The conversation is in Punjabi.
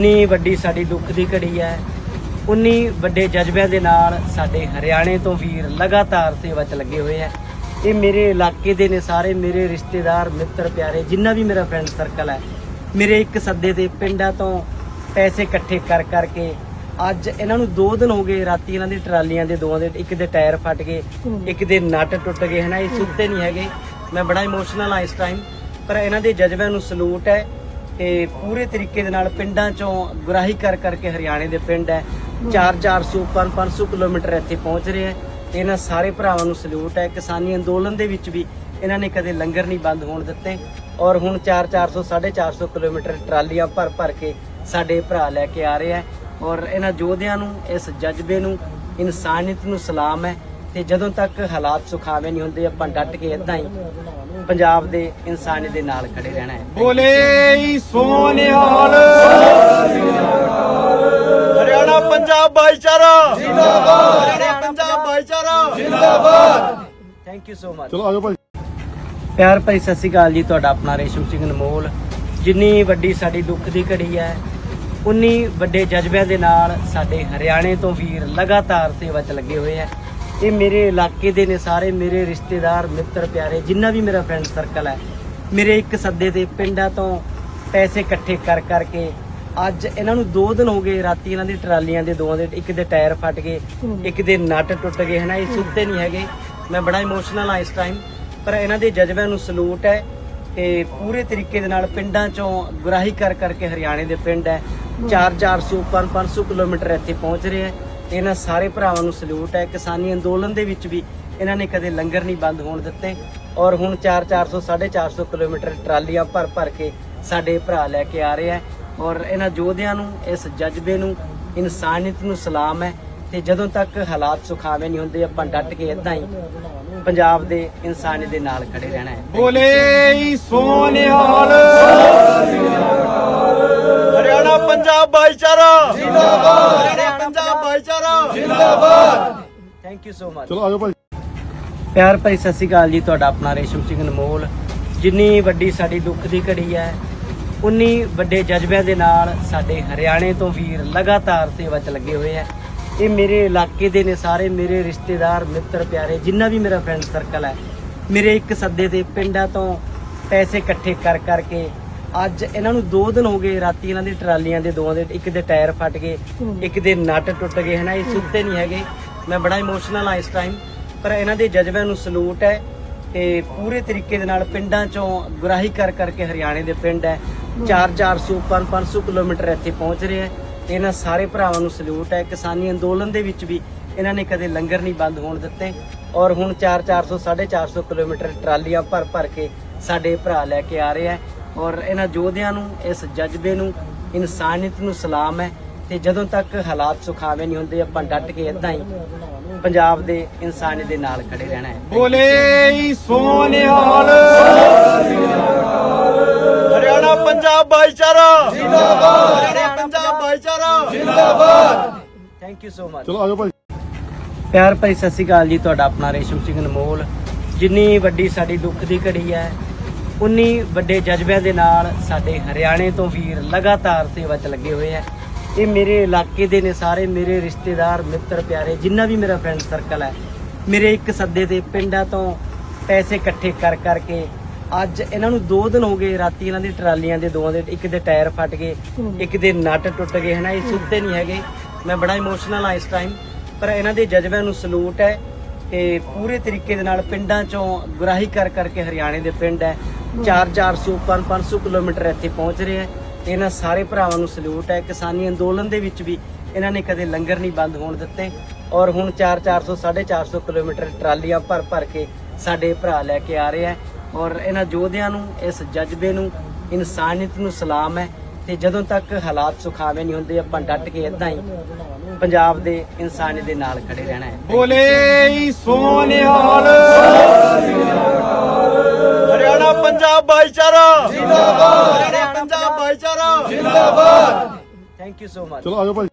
ਉਨੀ ਵੱਡੀ ਸਾਡੀ ਦੁੱਖ ਦੀ ਘੜੀ ਹੈ। ਉਨੀ ਵੱਡੇ ਜਜ਼ਬਿਆਂ ਦੇ ਨਾਲ ਸਾਡੇ ਹਰਿਆਣੇ ਤੋਂ ਵੀਰ ਲਗਾਤਾਰ ਸੇਵਾ 'ਚ ਲੱਗੇ ਹੋਏ ਹੈ। ਇਹ ਮੇਰੇ ਇਲਾਕੇ ਦੇ ਨੇ ਸਾਰੇ, ਮੇਰੇ ਰਿਸ਼ਤੇਦਾਰ, ਮਿੱਤਰ, ਪਿਆਰੇ, ਜਿੰਨਾ ਵੀ ਮੇਰਾ ਫਰੈਂਡ ਸਰਕਲ ਹੈ। ਮੇਰੇ ਇੱਕ ਸੱਦੇ ਦੇ ਪਿੰਡਾਂ ਤੋਂ ਪੈਸੇ ਇਕੱਠੇ ਕਰ ਕਰਕੇ ਅੱਜ ਇਹਨਾਂ ਨੂੰ 2 ਦਿਨ ਹੋ ਗਏ ਰਾਤੀ ਇਹਨਾਂ ਦੀ ਟਰਾਲੀਆਂ ਦੇ ਦੋਵਾਂ ਦੇ, ਇੱਕ ਦੇ ਟਾਇਰ ਫਟ ਗਏ, ਇੱਕ ਦੇ ਨਟ ਟੁੱਟ ਗਏ, ਹਨਾ, ਇਹ ਸੁੱਤੇ ਨਹੀਂ ਹੈਗੇ। ਮੈਂ ਬੜਾ ਇਮੋਸ਼ਨਲ ਆ ਇਸ ਟਾਈਮ ਪਰ ਇਹਨਾਂ ਦੇ ਜਜ਼ਬਿਆਂ ਨੂੰ ਸਲੂਟ ਹੈ। ਤੇ ਪੂਰੇ ਤਰੀਕੇ ਦੇ ਨਾਲ ਪਿੰਡਾਂ ਚੋਂ ਗੁਰਾਹੀ ਕਰ ਕਰਕੇ ਹਰਿਆਣੇ ਦੇ ਪਿੰਡ ਹੈ। 4-400 500 ਕਿਲੋਮੀਟਰ ਇੱਥੇ ਪਹੁੰਚ ਰਹੇ ਹੈ ਤੇ ਇਹਨਾਂ ਸਾਰੇ ਭਰਾਵਾਂ ਨੂੰ ਸਲੂਟ ਹੈ। ਕਿਸਾਨੀ ਅੰਦੋਲਨ ਦੇ ਵਿੱਚ ਵੀ ਇਹਨਾਂ ਨੇ ਕਦੇ ਲੰਗਰ ਨਹੀਂ ਬੰਦ ਹੋਣ ਦਿੱਤੇ ਔਰ ਹੁਣ 4-400 450 ਕਿਲੋਮੀਟਰ ਟਰਾਲੀਆਂ ਭਰ ਭਰ ਕੇ ਸਾਡੇ ਭਰਾ ਲੈ ਕੇ ਆ ਰਹੇ ਹੈ ਔਰ ਇਹਨਾਂ ਯੋਧਿਆਂ ਨੂੰ, ਇਸ ਜਜ਼ਬੇ ਨੂੰ, ਇਨਸਾਨੀਅਤ ਨੂੰ ਸਲਾਮ ਹੈ। ਤੇ ਜਦੋਂ ਤੱਕ ਹਾਲਾਤ ਸੁਖਾਵੇਂ ਨਹੀਂ ਹੁੰਦੇ ਆਪਾਂ ਡਟ ਕੇ ਇਦਾਂ ਹੀ ਪੰਜਾਬ ਦੇ ਇਨਸਾਨੀਅਤ ਦੇ ਨਾਲ ਖੜੇ ਰਹਿਣਾ ਹੈ। ਬੋਲੇ ਸੋਨਿਹਾਲ। ਹਰਿਆਣਾ ਪੰਜਾਬ ਭਾਈਚਾਰਾ। ਜਿੰਦਾਬਾਦ ਹਰਿਆਣਾ ਪੰਜਾਬ ਭਾਈਚਾਰਾ। ਜਿੰਦਾਬਾਦ ਥੈਂਕ ਯੂ ਸੋ ਮਚ ਚਲੋ ਆਜੋ ਭਾਈ। ਪਿਆਰ ਭਰੀ ਸਤਿ ਸ਼੍ਰੀ ਅਕਾਲ ਜੀ ਤੁਹਾਡਾ ਆਪਣਾ ਰੇਸ਼ਮ ਸਿੰਘ ਅਨਮੋਲ। ਜਿੰਨੀ ਵੱਡੀ ਸਾਡੀ ਦੁੱਖ ਦੀ ਘੜੀ ਹੈ ਉਨੀ ਵੱਡੇ ਜਜ਼ਬਿਆਂ ਦੇ ਨਾਲ ਸਾਡੇ ਹਰਿਆਣੇ ਤੋਂ ਵੀਰ ਲਗਾਤਾਰ ਸੇਵਾ 'ਚ ਲੱਗੇ ਹੋਏ ਹੈ। ਇਹ ਮੇਰੇ ਇਲਾਕੇ ਦੇ ਨੇ ਸਾਰੇ, ਮੇਰੇ ਰਿਸ਼ਤੇਦਾਰ, ਮਿੱਤਰ, ਪਿਆਰੇ, ਜਿੰਨਾ ਵੀ ਮੇਰਾ ਫਰੈਂਡ ਸਰਕਲ ਹੈ, ਮੇਰੇ ਇੱਕ ਸੱਦੇ ਦੇ ਪਿੰਡਾਂ ਤੋਂ ਪੈਸੇ ਇਕੱਠੇ ਕਰ, ਕਰਕੇ ਅੱਜ ਇਹਨਾਂ ਨੂੰ 2 ਦਿਨ ਹੋ ਗਏ, ਰਾਤੀ ਇਹਨਾਂ ਦੀ ਟਰਾਲੀਆਂ ਦੇ ਦੋਵਾਂ ਦੇ, ਇੱਕ ਦੇ ਟਾਇਰ ਫਟ ਗਏ, ਇੱਕ ਦੇ ਨਟ ਟੁੱਟ ਗਏ, ਹਨਾ, ਇਹ ਸੁੱਤੇ ਨਹੀਂ ਹੈਗੇ। ਮੈਂ ਬੜਾ ਇਮੋਸ਼ਨਲ ਆ ਇਸ ਟਾਈਮ ਪਰ ਇਹਨਾਂ ਦੇ ਜਜ਼ਬਿਆਂ ਨੂੰ ਸਲੂਟ ਹੈ ਤੇ ਪੂਰੇ ਤਰੀਕੇ ਦੇ ਨਾਲ ਪਿੰਡਾਂ ਚੋਂ ਗੁਰਾਹੀ ਕਰ, ਕਰਕੇ ਹਰਿਆਣੇ ਦੇ ਪਿੰਡ ਹੈ। 4-400 500 ਕਿਲੋਮੀਟਰ ਇੱਥੇ ਪਹੁੰਚ ਰਹੇ ਹੈ। ਤੇ ਇਹਨਾਂ ਸਾਰੇ ਭਰਾਵਾਂ ਨੂੰ ਸਲੂਟ ਹੈ। ਕਿਸਾਨੀ ਅੰਦੋਲਨ ਦੇ ਵਿੱਚ ਵੀ ਇਹਨਾਂ ਨੇ ਕਦੇ ਲੰਗਰ ਨਹੀਂ ਬੰਦ ਹੋਣ ਦਿੱਤੇ। ਔਰ ਹੁਣ 4-400 450 ਕਿਲੋਮੀਟਰ ਟਰਾਲੀਆਂ ਭਰ ਭਰ ਕੇ ਸਾਡੇ ਭਰਾ ਲੈ ਕੇ ਆ ਰਹੇ ਔਰ ਇਹਨਾਂ ਯੋਧਿਆਂ ਨੂੰ ਇਸ ਜਜ਼ਬੇ ਨੂੰ ਇਨਸਾਨੀਅਤ ਨੂੰ ਸਲਾਮ ਹੈ। ਤੇ ਜਦੋਂ ਤੱਕ ਹਾਲਾਤ ਸੁਖਾਵੇਂ ਨਹੀਂ ਹੁੰਦੇ ਆਪਾਂ ਡਟ ਕੇ ਇਦਾਂ ਹੀ ਪੰਜਾਬ ਦੇ ਇਨਸਾਨੀਅਤ ਦੇ ਨਾਲ ਖੜੇ ਰਹਿਣਾ ਹੈ। ਬੋਲੇ ਸੋਨਿਹਾਲ ਪੰਜਾਬ ਭਾਈਚਾਰਾ। ਜਿੰਦਾਬਾਦ। ਹਰਿਆਣਾ ਪੰਜਾਬ ਭਾਈਚਾਰਾ। ਜਿੰਦਾਬਾਦ। ਥੈਂਕ ਯੂ ਸੋ ਮਚ ਚਲੋ ਆਜੋ ਭਾਈ। ਪਿਆਰ ਭਰੀ ਸਤਿ ਸ਼੍ਰੀ ਅਕਾਲ ਜੀ ਤੁਹਾਡਾ ਆਪਣਾ ਰੇਸ਼ਮ ਸਿੰਘ ਅਨਮੋਲ। ਜਿੰਨੀ ਵੱਡੀ ਸਾਡੀ ਦੁੱਖ ਦੀ ਘੜੀ ਹੈ ਉਨੀ ਵੱਡੇ ਜਜ਼ਬਿਆਂ ਦੇ ਨਾਲ ਸਾਡੇ ਹਰਿਆਣੇ ਤੋਂ ਵੀਰ ਲਗਾਤਾਰ ਸੇਵਾ 'ਚ ਲੱਗੇ ਹੋਏ ਹੈ। ਇਹ ਮੇਰੇ ਇਲਾਕੇ ਦੇ ਨੇ ਸਾਰੇ ਮੇਰੇ ਰਿਸ਼ਤੇਦਾਰ ਮਿੱਤਰ ਪਿਆਰੇ ਜਿੰਨਾ ਵੀ ਮੇਰਾ ਫਰੈਂਡ ਸਰਕਲ ਹੈ ਮੇਰੇ ਇੱਕ ਸੱਦੇ ਦੇ ਪਿੰਡਾਂ ਤੋਂ ਪੈਸੇ ਇਕੱਠੇ ਕਰ ਕਰਕੇ ਅੱਜ ਇਹਨਾਂ ਨੂੰ 2 ਦਿਨ ਹੋ ਗਏ ਰਾਤੀ ਇਹਨਾਂ ਦੀ ਟਰਾਲੀਆਂ ਦੇ ਦੋਵਾਂ ਦੇ ਇੱਕ ਦੇ ਟਾਇਰ ਫਟ ਗਏ ਇੱਕ ਦੇ ਨਟ ਟੁੱਟ ਗਏ ਹਨਾ ਇਹ ਸੁੱਤੇ ਨਹੀਂ ਹੈਗੇ। ਮੈਂ ਬੜਾ ਇਮੋਸ਼ਨਲ ਆ ਇਸ ਟਾਈਮ ਪਰ ਇਹਨਾਂ ਦੇ ਜਜ਼ਬਿਆਂ ਨੂੰ ਸਲੂਟ ਹੈ ਤੇ ਪੂਰੇ ਤਰੀਕੇ ਦੇ ਨਾਲ ਪਿੰਡਾਂ ਚੋਂ ਗੁਰਾਹੀ ਕਰ ਕਰਕੇ ਹਰਿਆਣੇ ਦੇ ਪਿੰਡ ਹੈ। 4-400 500 ਕਿਲੋਮੀਟਰ ਇੱਥੇ ਪਹੁੰਚ ਰਹੇ ਹੈ। ਇਹਨਾਂ ਸਾਰੇ ਭਰਾਵਾਂ ਨੂੰ ਸਲੂਟ ਹੈ। ਕਿਸਾਨੀ ਅੰਦੋਲਨ ਦੇ ਵਿੱਚ ਵੀ ਇਹਨਾਂ ਨੇ ਕਦੇ ਲੰਗਰ ਨਹੀਂ ਬੰਦ ਹੋਣ ਦਿੱਤੇ। ਔਰ ਹੁਣ 4-400 450 ਕਿਲੋਮੀਟਰ ਟਰਾਲੀਆਂ ਭਰ ਭਰ ਕੇ ਸਾਡੇ ਭਰਾ ਲੈ ਕੇ ਆ ਰਹੇ ਹੈ। ਔਰ ਇਹਨਾਂ ਯੋਧਿਆਂ ਨੂੰ ਇਸ ਜਜ਼ਬੇ ਨੂੰ ਇਨਸਾਨੀਅਤ ਨੂੰ ਸਲਾਮ ਹੈ ਤੇ ਜਦੋਂ ਤੱਕ ਹਾਲਾਤ ਸੁਖਾਵੇਂ ਨਹੀਂ ਹੁੰਦੇ ਆਪਾਂ ਡਟ ਕੇ ਇਦਾਂ ਹੀ ਪੰਜਾਬ ਦੇ ਇਨਸਾਨੀਅਤ ਦੇ ਨਾਲ ਖੜੇ ਰਹਿਣਾ ਹੈ। ਬੋਲੇ ਸੋਨਿਹਾਲ। ਹਰਿਆਣਾ ਪੰਜਾਬ ਭਾਈਚਾਰਾ। ਜਿੰਦਾਬਾਦ ਹਰਿਆਣਾ ਪੰਜਾਬ ਭਾਈਚਾਰਾ। ਜਿੰਦਾਬਾਦ ਥੈਂਕ ਯੂ ਸੋ ਮਚ ਚਲੋ ਆਜੋ ਭਾਈ। ਪਿਆਰ ਭਰੀ ਸਤਿ ਸ਼੍ਰੀ ਅਕਾਲ ਜੀ ਤੁਹਾਡਾ ਆਪਣਾ ਰੇਸ਼ਮ ਸਿੰਘ ਅਨਮੋਲ। ਜਿੰਨੀ ਵੱਡੀ ਸਾਡੀ ਦੁੱਖ ਦੀ ਘੜੀ ਹੈ ਉਨੀ ਵੱਡੇ ਜਜ਼ਬਿਆਂ ਦੇ ਨਾਲ ਸਾਡੇ ਹਰਿਆਣੇ ਤੋਂ ਵੀਰ ਲਗਾਤਾਰ ਸੇਵਾ 'ਚ ਲੱਗੇ ਹੋਏ ਹੈ ਇਹ ਮੇਰੇ ਇਲਾਕੇ ਦੇ ਨੇ ਸਾਰੇ, ਮੇਰੇ ਰਿਸ਼ਤੇਦਾਰ, ਮਿੱਤਰ, ਪਿਆਰੇ, ਜਿੰਨਾ ਵੀ ਮੇਰਾ ਫਰੈਂਡ ਸਰਕਲ ਹੈ, ਮੇਰੇ ਇੱਕ ਸੱਦੇ ਦੇ ਪਿੰਡਾਂ ਤੋਂ ਪੈਸੇ ਇਕੱਠੇ ਕਰ ਕਰਕੇ ਅੱਜ ਇਹਨਾਂ ਨੂੰ 2 ਦਿਨ ਹੋ ਗਏ ਰਾਤੀ ਇਹਨਾਂ ਦੀ ਟਰਾਲੀਆਂ ਦੇ ਦੋਵਾਂ ਦੇ, ਇੱਕ ਦੇ ਟਾਇਰ ਫਟ ਗਏ, ਇੱਕ ਦੇ ਨਟ ਟੁੱਟ ਗਏ, ਹਨਾ, ਇਹ ਸੁੱਤੇ ਨਹੀਂ ਹੈਗੇ। ਮੈਂ ਬੜਾ ਇਮੋਸ਼ਨਲ ਆ ਇਸ ਟਾਈਮ ਪਰ ਇਹਨਾਂ ਦੇ ਜਜ਼ਬਿਆਂ ਨੂੰ ਸਲੂਟ ਹੈ ਤੇ ਪੂਰੇ ਤਰੀਕੇ ਦੇ ਨਾਲ ਪਿੰਡਾਂ ਚੋਂ ਗੁਰਾਹੀ ਕਰ ਕਰਕੇ ਹਰਿਆਣੇ ਦੇ ਪਿੰਡ ਹੈ। 4-400 500 ਕਿਲੋਮੀਟਰ ਇੱਥੇ ਪਹੁੰਚ ਰਹੇ ਹੈ ਤੇ ਇਹਨਾਂ ਸਾਰੇ ਭਰਾਵਾਂ ਨੂੰ ਸਲੂਟ ਹੈ। ਕਿਸਾਨੀ ਅੰਦੋਲਨ ਦੇ ਵਿੱਚ ਵੀ ਇਹਨਾਂ ਨੇ ਕਦੇ ਲੰਗਰ ਨਹੀਂ ਬੰਦ ਹੋਣ ਦਿੱਤੇ। ਔਰ ਹੁਣ 4-400 450 ਕਿਲੋਮੀਟਰ ਟਰਾਲੀਆਂ ਭਰ ਭਰ ਕੇ ਸਾਡੇ ਭਰਾ ਲੈ ਕੇ ਆ ਰਹੇ ਹੈ ਔਰ ਇਹਨਾਂ ਯੋਧਿਆਂ ਨੂੰ ਇਸ ਜਜ਼ਬੇ ਨੂੰ ਇਨਸਾਨੀਅਤ ਨੂੰ ਸਲਾਮ ਹੈ। ਤੇ ਜਦੋਂ ਤੱਕ ਹਾਲਾਤ ਸੁਖਾਵੇਂ ਨਹੀਂ ਹੁੰਦੇ ਆਪਾਂ ਡਟ ਕੇ ਇਦਾਂ ਹੀ ਪੰਜਾਬ ਦੇ ਇਨਸਾਨੀਅਤ ਦੇ ਨਾਲ ਖੜੇ ਰਹਿਣਾ ਹੈ। ਬੋਲੇ ਸੋਨਿਹਾਲ ਭਾਈਚਾਰਾ। ਜਿੰਦਾਬਾਦ। ਹਰਿਆਣਾ ਪੰਜਾਬ ਭਾਈਚਾਰਾ। ਜਿੰਦਾਬਾਦ। ਥੈਂਕ ਯੂ ਸੋ ਮਚ ਚਲੋ ਆਜੋ ਭਾਈ।